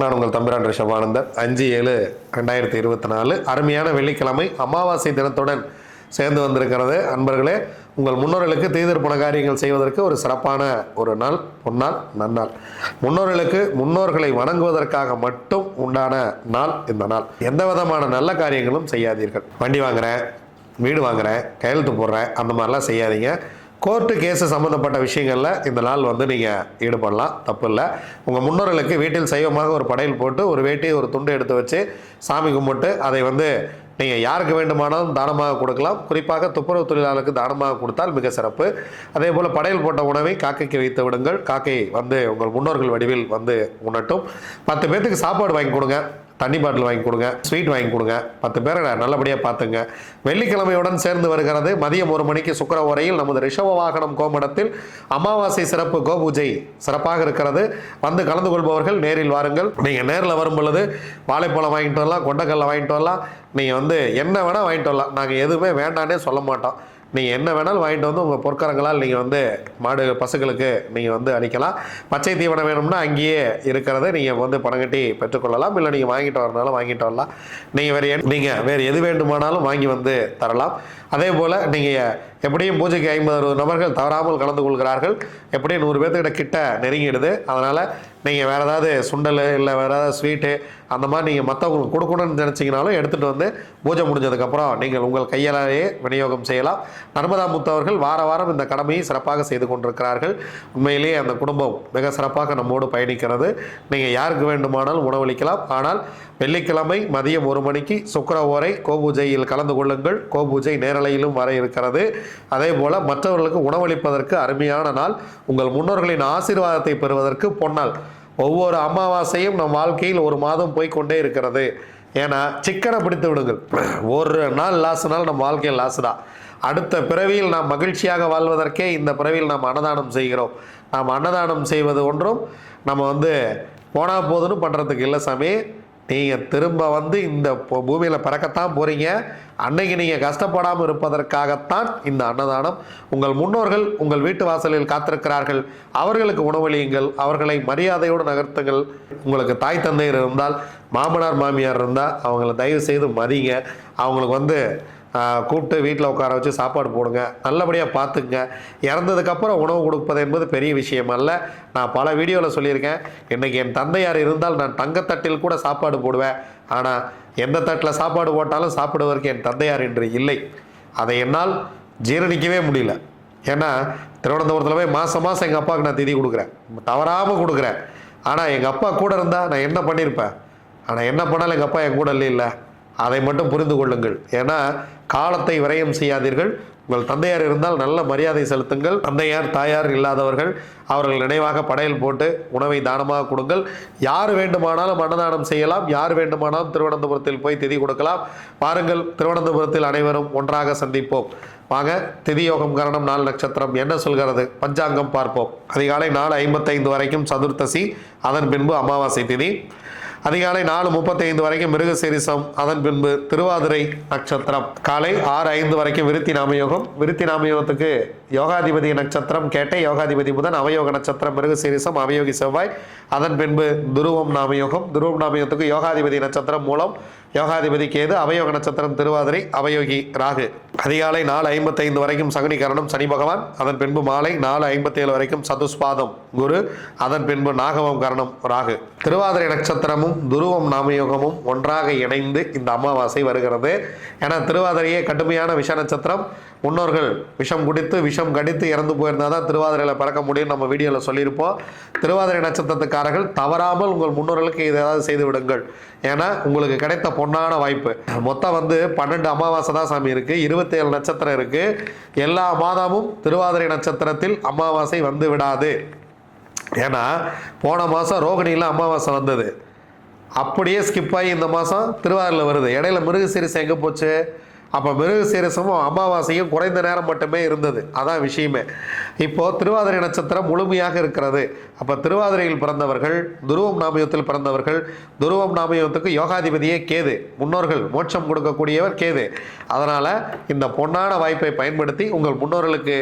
நான் உங்கள் தம்பிரான் ரிஷபானந்தன் அஞ்சு ஏழு ரெண்டாயிரத்தி இருபத்தி நாலு அருமையான வெள்ளிக்கிழமை. அமாவாசை தினத்துடன் சேர்ந்து வந்திருக்கிறது. அன்பர்களே உங்கள் முன்னோர்களுக்கு தீதிருப்பண காரியங்கள் செய்வதற்கு ஒரு சிறப்பான ஒரு நாள் பொன்னாள் நன்னாள். முன்னோர்களுக்கு முன்னோர்களை வணங்குவதற்காக மட்டும் உண்டான நாள் இந்த நாள். எந்த விதமான நல்ல காரியங்களும் செய்யாதீர்கள். வண்டி வாங்குகிறேன் வீடு வாங்குகிறேன் கையெழுத்து போடுறேன் அந்த மாதிரிலாம் செய்யாதீங்க. கோர்ட்டு கேஸு சம்மந்தப்பட்ட விஷயங்களில் இந்த நாள் வந்து நீங்கள் ஈடுபடலாம். தப்பு இல்லை உங்கள் முன்னோர்களுக்கு வீட்டில் சைவமாக ஒரு படையல் போட்டு ஒரு வேட்டி ஒரு துண்டு எடுத்து வச்சு சாமி கும்பிட்டு அதை வந்து நீங்கள் யாருக்கு வேண்டுமானாலும் தானமாக கொடுக்கலாம். குறிப்பாக துப்புரவு தொழிலாளருக்கு தானமாக கொடுத்தால் மிக சிறப்பு. அதே போல் படையல் போட்ட உணவை காக்கைக்கு வைத்து விடுங்கள். காக்கை வந்து உங்கள் முன்னோர்கள் வடிவில் வந்து உணட்டும் பத்து பேர்த்துக்கு சாப்பாடு வாங்கி கொடுங்க. தண்ணி பாட்டில் வாங்கி கொடுங்க ஸ்வீட் வாங்கி கொடுங்க. பத்து பேரை நல்லபடியாக பார்த்துங்க. வெள்ளிக்கிழமையுடன் சேர்ந்து வருகிறது. மதியம் ஒரு மணிக்கு சுக்கர உரையில் நமது ரிஷவ வாகனம் கோமடத்தில் அமாவாசை சிறப்பு கோபூஜை சிறப்பாக இருக்கிறது. வந்து கலந்து கொள்பவர்கள் நேரில் வாருங்கள். நீங்கள் நேரில் வரும் பொழுது வாழைப்பழம் வாங்கிட்டு வரலாம் கொண்டக்கல்ல வாங்கிட்டு வரலாம். நீங்கள் வந்து என்ன வேணால் வாங்கிட்டு வரலாம். நாங்கள் எதுவுமே வேண்டான்னே சொல்ல மாட்டோம். நீங்கள் என்ன வேணாலும் வாங்கிட்டு வந்து உங்கள் பொற்கரங்களால் நீங்கள் வந்து மாடு பசுகளுக்கு நீங்கள் வந்து அளிக்கலாம். பச்சை தீவனம் வேணும்னா அங்கேயே இருக்கிறத நீங்கள் வந்து பணம் கட்டி பெற்றுக்கொள்ளலாம். இல்லை நீங்கள் வாங்கிட்டு வரனாலும் வாங்கிட்டு வரலாம். நீங்கள் வேறு நீங்கள் வேறு எது வேண்டுமானாலும் வாங்கி வந்து தரலாம். அதே போல் நீங்கள் எப்படியும் பூஜைக்கு ஐம்பது அறுபது நபர்கள் தவறாமல் கலந்து கொள்கிறார்கள். எப்படியும் நூறு பேர்த்துக்கிட்ட கிட்ட நெருங்கிடுது. அதனால் நீங்கள் வேறு ஏதாவது சுண்டல் இல்லை வேறு ஏதாவது ஸ்வீட்டு அந்த மாதிரி நீங்கள் மற்றவங்களுக்கு கொடுக்கணும்னு நினச்சிங்கனாலும் எடுத்துகிட்டு வந்து பூஜை முடிஞ்சதுக்கப்புறம் நீங்கள் உங்கள் கையாலேயே விநியோகம் செய்யலாம். நர்மதா முத்தவர்கள் வார வாரம் இந்த கடமையை சிறப்பாக செய்து கொண்டிருக்கிறார்கள். உண்மையிலேயே அந்த குடும்பம் மிக சிறப்பாக நம்மோடு பயணிக்கிறது. நீங்கள் யாருக்கு வேண்டுமானாலும் உணவளிக்கலாம். ஆனால் வெள்ளிக்கிழமை மதியம் ஒரு மணிக்கு சுக்கர ஓரை கோபூஜையில் கலந்து கொள்ளுங்கள். கோபூஜை நேரலையிலும் வர இருக்கிறது. அதே போல் மற்றவர்களுக்கு உணவளிப்பதற்கு அருமையான நாள். உங்கள் முன்னோர்களின் ஆசீர்வாதத்தை பெறுவதற்கு பொன்னாள். ஒவ்வொரு அமாவாசையும் நம் வாழ்க்கையில் ஒரு மாதம் போய்கொண்டே இருக்கிறது. ஏன்னா சிக்கனை பிடித்து விடுங்கள். ஒரு நாள் லாஸ்னால் நம்ம வாழ்க்கையில் லாஸ் தான் அடுத்த பிறவியில் நாம் மகிழ்ச்சியாக வாழ்வதற்கே இந்த பிறவியில் நாம் அன்னதானம் செய்கிறோம். நாம் அன்னதானம் செய்வது ஒன்றும் நம்ம வந்து போனால் போதுன்னு பண்ணுறதுக்கு இல்லை சாமி. நீங்கள் திரும்ப வந்து இந்த பூமியில் பிறக்கத்தான் போகிறீங்க அன்னைக்கு நீங்கள் கஷ்டப்படாமல் இருப்பதற்காகத்தான் இந்த அன்னதானம் உங்கள் முன்னோர்கள் உங்கள் வீட்டு வாசலில் காத்திருக்கிறார்கள். அவர்களுக்கு உணவளியுங்கள் அவர்களை மரியாதையோடு நகர்த்துங்கள். உங்களுக்கு தாய் தந்தையர் இருந்தால் மாமனார் மாமியார் இருந்தால் அவங்கள தயவு செய்து மதிங்க. அவங்களுக்கு வந்து கூப்பிட்டு வீட்டில் உட்கார வச்சு சாப்பாடு போடுங்க. நல்லபடியாக பார்த்துக்குங்க இறந்ததுக்கப்புறம் உணவு கொடுப்பது என்பது பெரிய விஷயம் அல்ல. நான் பல வீடியோவில் சொல்லியிருக்கேன். இன்றைக்கி என் தந்தையார் இருந்தால் நான் தங்கத்தட்டில் கூட சாப்பாடு போடுவேன். ஆனால் எந்த தட்டில் சாப்பாடு போட்டாலும் சாப்பிடுவதற்கு என் தந்தையார் என்று இல்லை. அதை என்னால் ஜீரணிக்கவே முடியல. ஏன்னா திருவனந்தபுரத்தில் போய் மாதம் மாதம் எங்கள் அப்பாவுக்கு நான் திதி கொடுக்குறேன். தவறாமல் கொடுக்குறேன். ஆனால் எங்கள் அப்பா கூட இருந்தால் நான் என்ன பண்ணியிருப்பேன் ஆனால் என்ன பண்ணாலும் எங்கள் அப்பா என் கூட இல்லை. அதை மட்டும் புரிந்து கொள்ளுங்கள். ஏன்னா காலத்தை விரயம் செய்யாதீர்கள். உங்கள் தந்தையார் இருந்தால் நல்ல மரியாதை செலுத்துங்கள். தந்தையார் தாயார் இல்லாதவர்கள் அவர்கள் நினைவாக படையல் போட்டு உணவை தானமாக கொடுங்கள். யார் வேண்டுமானாலும் அன்னதானம் செய்யலாம். யார் வேண்டுமானாலும் திருவனந்தபுரத்தில் போய் திதி கொடுக்கலாம். பாருங்கள் திருவனந்தபுரத்தில் அனைவரும் ஒன்றாக சந்திப்போம். வாங்க திதி யோகம் கரணம் நாலு நட்சத்திரம் என்ன சொல்கிறது? பஞ்சாங்கம் பார்ப்போம். அதிகாலை நாலு ஐம்பத்தைந்து வரைக்கும் சதுர்த்தசி அதன் பின்பு அமாவாசை திதி. அதிகாலை நாலு முப்பத்தைந்து வரைக்கும் மிருகசீரிசம். அதன் பின்பு திருவாதிரை நட்சத்திரம். காலை ஆறு ஐந்து வரைக்கும் விருத்தி நாமயோகம் விருத்தி நாமயோகத்துக்கு யோகாதிபதி நட்சத்திரம் கேட்டை யோகாதிபதி புதன் அவயோக நட்சத்திரம் மிருகசீரிசம் அவயோகி செவ்வாய். அதன் பின்பு துருவம் நாமயோகம். துருவம் நாமயோகத்துக்கு யோகாதிபதி நட்சத்திரம் மூலம் யோகாதிபதி கேது அவயோக நட்சத்திரம் திருவாதிரை அவயோகி ராகு. அதிகாலை நாலு ஐம்பத்தைந்து வரைக்கும் சகுனி கரணம் சனி பகவான். அதன் பின்பு மாலை நாலு ஐம்பத்தேழு வரைக்கும் சதுஸ்பாதம் குரு. அதன் பின்பு நாகவம் கரணம் ராகு. திருவாதிரை நட்சத்திரமும் துருவம் நாமயோகமும் ஒன்றாக இணைந்து இந்த அமாவாசை வருகிறது. ஏன்னா திருவாதிரையே கடுமையான விஷ நட்சத்திரம். முன்னோர்கள் விஷம் குடித்து விஷம் கடித்து இறந்து போயிருந்தால் தான் திருவாதிரையில் பிறக்க முடியும் நம்ம வீடியோவில் சொல்லியிருப்போம். திருவாதிரை நட்சத்திரத்துக்காரர்கள் தவறாமல் உங்கள் முன்னோர்களுக்கு இதை ஏதாவது செய்து விடுங்கள். ஏன்னா உங்களுக்கு கிடைத்த பொன்னான வாய்ப்பு. மொத்தம் வந்து பன்னெண்டு அமாவாசை தான் சாமி இருக்குது இருபத்தேழு நட்சத்திரம் இருக்குது எல்லா மாதமும் திருவாதிரை நட்சத்திரத்தில் அமாவாசை வந்து விடாது. ஏன்னா போன மாதம் ரோகிணியில் அமாவாசை வந்தது. அப்படியே ஸ்கிப் ஆகி இந்த மாதம் திருவாரூரில் வருது. இடையில மிருகசீரிசை எங்கே போச்சு? அப்போ மிருக சீரசமும் அமாவாசையும் குறைந்த நேரம் மட்டுமே இருந்தது. அதான் விஷயமே. இப்போது திருவாதிரை நட்சத்திரம் முழுமையாக இருக்கிறது. அப்போ திருவாதிரையில் பிறந்தவர்கள் துருவம் நாமயத்தில் பிறந்தவர்கள் துருவம் நாமயத்துக்கு யோகாதிபதியே கேது. முன்னோர்கள் மோட்சம் கொடுக்கக்கூடியவர் கேது. அதனால் இந்த பொன்னான வாய்ப்பை பயன்படுத்தி உங்கள் முன்னோர்களுக்கு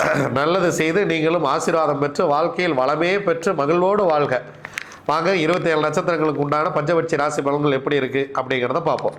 நல்லது செய்து நீங்களும் ஆசீர்வாதம் பெற்று வாழ்க்கையில் வளமே பெற்று மகிழ்வோடு வாழ்க. வாங்க இருபத்தி ஏழு நட்சத்திரங்களுக்கு உண்டான பஞ்சபட்சி ராசி பலன்கள் எப்படி இருக்கு அப்படிங்கிறத பார்ப்போம்.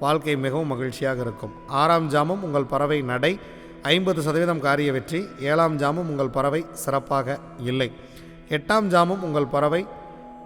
வாழ்க்கை மிகவும் மகிழ்ச்சியாக இருக்கும். ஆறாம் ஜாமம் உங்கள் பறவை நடை. ஐம்பது சதவீதம் காரிய வெற்றி. ஏழாம் ஜாமம் உங்கள் பறவை சிறப்பாக இல்லை. எட்டாம் ஜாமம் உங்கள் பறவை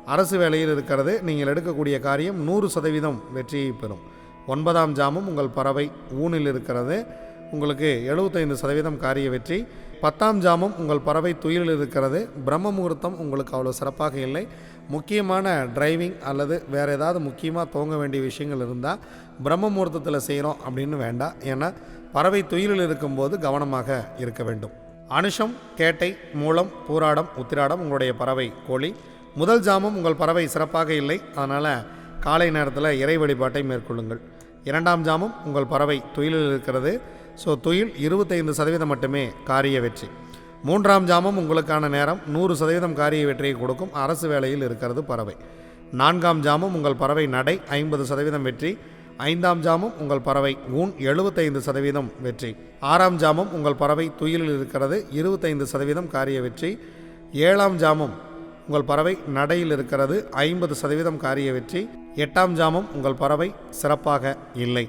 அரசு வேலையில் இருக்கிறது. நீங்கள் எடுக்கக்கூடிய காரியம் நூறு சதவீதம் வெற்றியை பெறும். ஒன்பதாம் ஜாமம் உங்கள் பறவை ஊனில் இருக்கிறது. உங்களுக்கு எழுபத்தைந்து சதவீதம் காரிய வெற்றி. பத்தாம் ஜாமம் உங்கள் பறவை துயிலில் இருக்கிறது. பிரம்ம முகூர்த்தம் உங்களுக்கு அவ்வளோ சிறப்பாக இல்லை. முக்கியமான டிரைவிங் அல்லது வேறு ஏதாவது முக்கியமாக துவங்க வேண்டிய விஷயங்கள் இருந்தால் பிரம்ம முகூர்த்தத்தில் செய்கிறோம் அப்படின்னு வேண்டாம். ஏன்னா பறவை துயிலில் இருக்கும்போது கவனமாக இருக்க வேண்டும். அனுஷம் கேட்டை மூலம் பூராடம் உத்திராடம் உங்களுடைய பறவை கோழி. முதல் ஜாமம் உங்கள் பறவை சிறப்பாக இல்லை. அதனால் காலை நேரத்தில் இறை வழிபாட்டை மேற்கொள்ளுங்கள். இரண்டாம் ஜாமம் உங்கள் பறவை துயிலில் இருக்கிறது. ஸோ துயில் இருபத்தைந்து சதவீதம் மட்டுமே காரிய வெற்றி. மூன்றாம் ஜாமம் உங்களுக்கான நேரம். நூறு சதவீதம் காரிய வெற்றியை கொடுக்கும். அரசு வேலையில் இருக்கிறது பறவை. நான்காம் ஜாமம் உங்கள் பறவை நடை ஐம்பது சதவீதம் வெற்றி. ஐந்தாம் ஜாமம் உங்கள் பறவை ஊன் எழுபத்தைந்து சதவீதம் வெற்றி. ஆறாம் ஜாமம் உங்கள் பறவை துயிலில் இருக்கிறது இருபத்தைந்து சதவீதம் காரிய வெற்றி. ஏழாம் ஜாமம் உங்கள் பறவை நடையில் இருக்கிறது ஐம்பது சதவீதம் காரிய வெற்றி. எட்டாம் ஜாமம் உங்கள் பறவை சிறப்பாக இல்லை.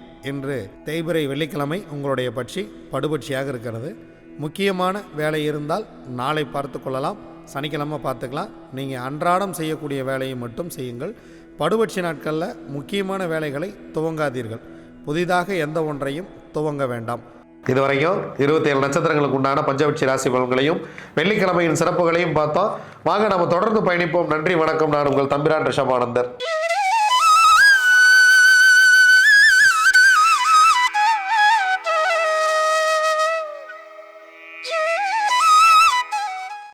இன்று தேய்பிரை வெள்ளிக்கிழமை உங்களுடைய பட்சி படுபட்சியாக இருக்கிறது. முக்கியமான வேலை இருந்தால் நாளை பார்த்து கொள்ளலாம். சனிக்கிழமை பார்த்துக்கலாம். நீங்கள் அன்றாடம் செய்யக்கூடிய வேலையை மட்டும் செய்யுங்கள். படுபட்சி நாட்களில் முக்கியமான வேலைகளை துவங்காதீர்கள். புதிதாக எந்த ஒன்றையும் துவங்க வேண்டாம். இதுவரையும் இருபத்தி ஏழு நட்சத்திரங்களுக்கு உண்டான பஞ்சபட்சி ராசி பலன்களையும் வெள்ளிக்கிழமையின் சிறப்புகளையும் பார்த்தோம். வாங்க நம்ம தொடர்ந்து பயணிப்போம். நன்றி வணக்கம். நான் உங்கள் தம்பிரான் ரிஷபானந்தர்.